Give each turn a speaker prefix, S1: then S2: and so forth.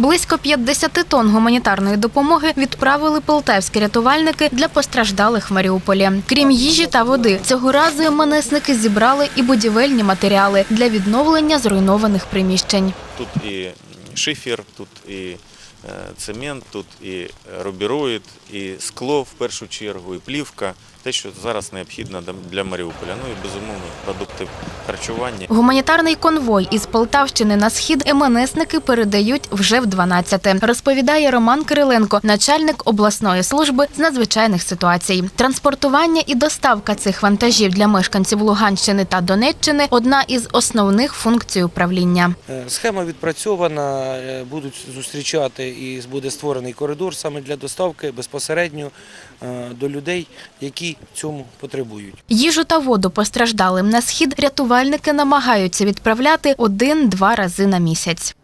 S1: Близько 50 тонн гуманітарної допомоги відправили полтавські рятувальники для постраждалих в Маріуполі. Крім їжі та води, цього разу МНСники зібрали і будівельні матеріали для відновлення зруйнованих приміщень.
S2: Тут і шифер, тут і цемент, тут і рубіроїд, і скло в першу чергу, і плівка. Те, що зараз необхідно для Маріуполя. Ну і безумовно продукти харчування.
S1: Гуманітарний конвой із Полтавщини на схід МНСники передають вже в 12-те, розповідає Роман Кириленко, начальник обласної служби з надзвичайних ситуацій. Транспортування і доставка цих вантажів для мешканців Луганщини та Донеччини одна із основних функцій управління.
S3: Е, Схема відпрацьована, е, будуть зустрічати і буде створений коридор саме для доставки безпосередньо е, до людей, які цьому потребують.
S1: Їжу та воду постраждалим на схід рятувальники намагаються відправляти один-два рази на місяць.